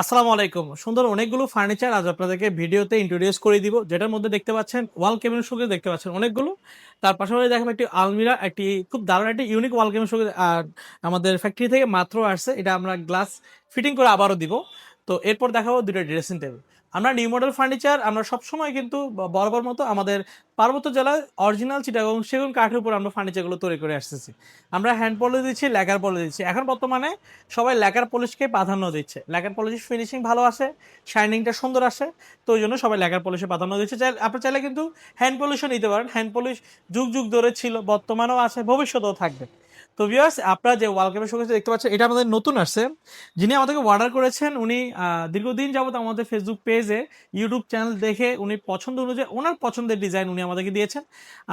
আসসালামু আলাইকুম। সুন্দর অনেকগুলো ফার্নিচার আজ আপনাদেরকে ভিডিওতে ইন্ট্রোডিউস করে দিব। যেটার মধ্যে দেখতে পাচ্ছেন ওয়াল কেবিন শোকে দেখতে পাচ্ছেন অনেকগুলো। তার পাশাপাশি দেখেন একটি আলমিরা, একটি খুব দারুণ একটি ইউনিক ওয়াল কেবিন শোকে আমাদের ফ্যাক্টরি থেকে মাত্র আসছে। এটা আমরা গ্লাস ফিটিং করে আবারও দিব। তো এরপর দেখাবো দুটো ড্রেসিং টেবিল আমরা নিউ মডেল ফার্নিচার আমরা সবসময় কিন্তু বরাবর মতো আমাদের পার্বত্য জেলায় অরিজিনাল চিটাগং সেগুন কাঠের উপর আমরা ফার্নিচারগুলো তৈরি করে আসতেছি। আমরা হ্যান্ড পলিশ দিচ্ছি লেকার পলি দিচ্ছি। এখন বর্তমানে সবাই লেকার পলিশকে প্রাধান্য দিচ্ছে। লেকার পলিশের ফিনিশিং ভালো আসে শাইনিংটা সুন্দর আসে, তো ওই জন্য সবাই লেকার পলিশে প্রাধান্য দিচ্ছে। চাই, আপনি চাইলে কিন্তু হ্যান্ড পলিশও নিতে পারেন। হ্যান্ড পলিশ যুগ যুগ ধরে ছিল, বর্তমানেও আছে, ভবিষ্যতেও থাকবে। তো ভিউয়ার্স আপনারা যে ওয়ার্ল্ড কাপের সঙ্গে দেখতে পাচ্ছেন, এটা আমাদের নতুন আসছে। যিনি আমাদেরকে অর্ডার করেছেন, উনি দীর্ঘদিন যাবত আমাদের ফেসবুক পেজে ইউটিউব চ্যানেল দেখে উনি পছন্দ অনুযায়ী, ওনার পছন্দের ডিজাইন উনি আমাদেরকে দিয়েছেন।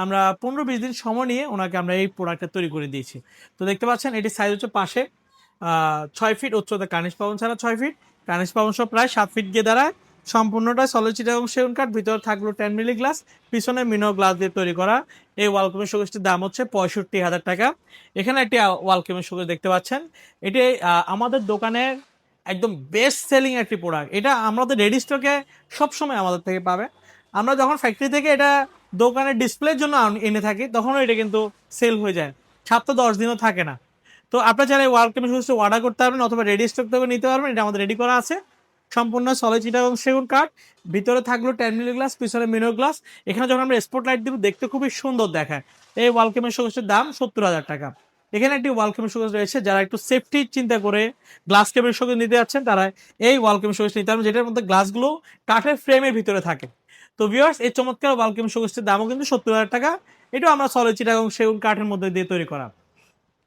আমরা পনেরো বিশ দিন সময় নিয়ে ওনাকে আমরা এই প্রোডাক্টটা তৈরি করে দিয়েছি। তো দেখতে পাচ্ছেন এটি সাইজ হচ্ছে পাশে ছয় ফিট উচ্চতা, কানিশ পাবন ছাড়া ছয় ফিট কানিশ পাবন সব প্রায় সাত ফিট গিয়ে দাঁড়ায়। সম্পূর্ণটা সলিচিটা এবং সেগুন কাঠ, ভিতরে থাকল টেন মিলি গ্লাস পিছনে মিনো গ্লাস দিয়ে তৈরি করা। এই ওয়ালকুমের শোকেসটির দাম হচ্ছে পঁয়ষট্টি হাজার টাকা। এখানে একটি ওয়ালকুমের শোকেস দেখতে পাচ্ছেন। এটি আমাদের দোকানের একদম বেস্ট সেলিং একটি প্রোডাক্ট এটা আমাদের রেডি স্টকে সবসময় আমাদের থেকে পাবে। আমরা যখন ফ্যাক্টরি থেকে এটা দোকানের ডিসপ্লের জন্য এনে থাকি, তখনও এটা কিন্তু সেল হয়ে যায়। সাত তো দশ দিনও থাকে না। তো আপনার চাইলে ওয়ালকেমের শোকেসটি অর্ডার করতে পারবেন অথবা রেডি স্টক থেকে নিতে পারবেন, এটা আমাদের রেডি করা আছে। সম্পূর্ণ সলিচিটা এবং সেগুন কাঠ। ভিতরে থাকল টেন মিলি গ্লাস পিছনে মিনো গ্লাস এখানে যখন আমরা স্পট লাইট দিব, দেখতে খুবই সুন্দর দেখায়। এই ওয়ালকেমের শোকেসটির দাম সত্তর হাজার টাকা। এখানে একটি ওয়ালকেমের শোকেস রয়েছে, যারা একটু সেফটি চিন্তা করে গ্লাস কেবের শোকেস নিতে যাচ্ছেন, তারা এই ওয়ালকেমের শোকেস নিতে পারবেন, যেটার মধ্যে গ্লাসগুলো কাঠের ফ্রেমের ভিতরে থাকে। তো ভিউয়ার্স এই চমৎকার ওয়ালকেম শোকেসটির দামও কিন্তু সত্তর হাজার টাকা। এটাও আমরা সলিচিটা এবং সেগুন কাঠের মধ্যে দিয়ে তৈরি করা।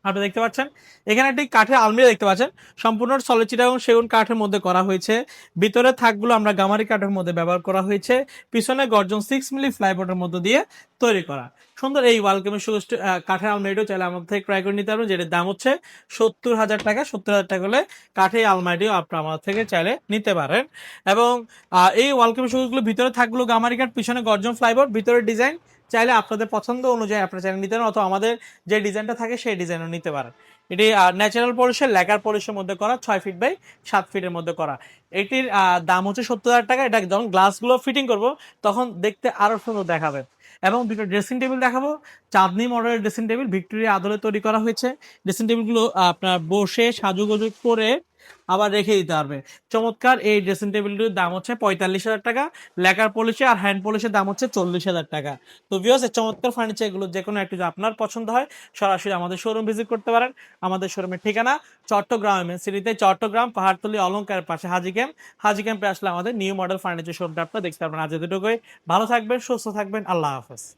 আপনি দেখতে পাচ্ছেন। এখানে একটি কাঠের আলমিরা দেখতে পাচ্ছেন। সম্পূর্ণ সলিচিটা এবং সেগুন কাঠের মধ্যে করা হয়েছে। ভিতরে থাকগুলো আমরা গামারি কাঠের মধ্যে ব্যবহার করা হয়েছে। পিছনে গর্জন সিক্স মিলি ফ্লাইবোর্ডের মধ্যে দিয়ে তৈরি করা। সুন্দর। এই ওয়ালকেমের সুগোষ্ঠী কাঠের আলমারিটাও চাইলে আমাদের থেকে ক্রয় করে নিতে পারবেন, যেটার দাম হচ্ছে সত্তর হাজার টাকা। সত্তর হাজার টাকা হলে কাঠের আলমারিটিও আপনারা আমাদের থেকে চাইলে নিতে পারেন। এবং এই ওয়ালকেমের সুগোষ্ঠীগুলো ভিতরে থাকগুলো গামারি কাঠ, পিছনে গর্জন ফ্লাইবোর্ড ভিতরে ডিজাইন চাইলে আপনাদের পছন্দ অনুযায়ী আপনারা চাইলে নিতে পারেন, অথবা আমাদের যে ডিজাইনটা থাকে সেই ডিজাইনও নিতে পারেন। এটি ন্যাচারাল পলিশের লেকার পলিশের মধ্যে করা, ছয় ফিট বাই সাত ফিটের মধ্যে করা। এটির দাম হচ্ছে সত্তর হাজার টাকা। এটা যখন গ্লাসগুলো ফিটিং করব, তখন দেখতে আরও সুন্দর দেখাবে। এবং দুটো ড্রেসিং টেবিল দেখাবো। চাঁদনি মডেলের ড্রেসিং টেবিল ভিক্টোরিয়া আদলে তৈরি করা হয়েছে। ড্রেসিং টেবিলগুলো আপনার বসে সাজুগুজু করে আবার রেখে দিতে পারবে। চমৎকার, এই ড্রেসিং টেবিলটির দাম হচ্ছে পঁয়তাল্লিশ হাজার টাকা, লেকার পলিশে আর হ্যান্ড পলিশের দাম হচ্ছে চল্লিশ হাজার টাকা। তো ভিওস এই চমৎকার ফার্নিচার এগুলো যে কোনো একটি আপনার পছন্দ হয়, সরাসরি আমাদের শোরুম ভিজিট করতে পারেন। আমাদের শোরুমের ঠিকানা চট্টগ্রাম সিটিতে চট্টগ্রাম, পাহাড়তলি অলঙ্কারের পাশে হাজি ক্যাম্প হাজি ক্যাম্পে আসলে আমাদের নিউ মডেল ফার্নিচার শোরুমটা আপনারা দেখতে পারবেন। আজ এতটুকুই। ভালো থাকবেন, সুস্থ থাকবেন। আল্লাহ হাফেজ।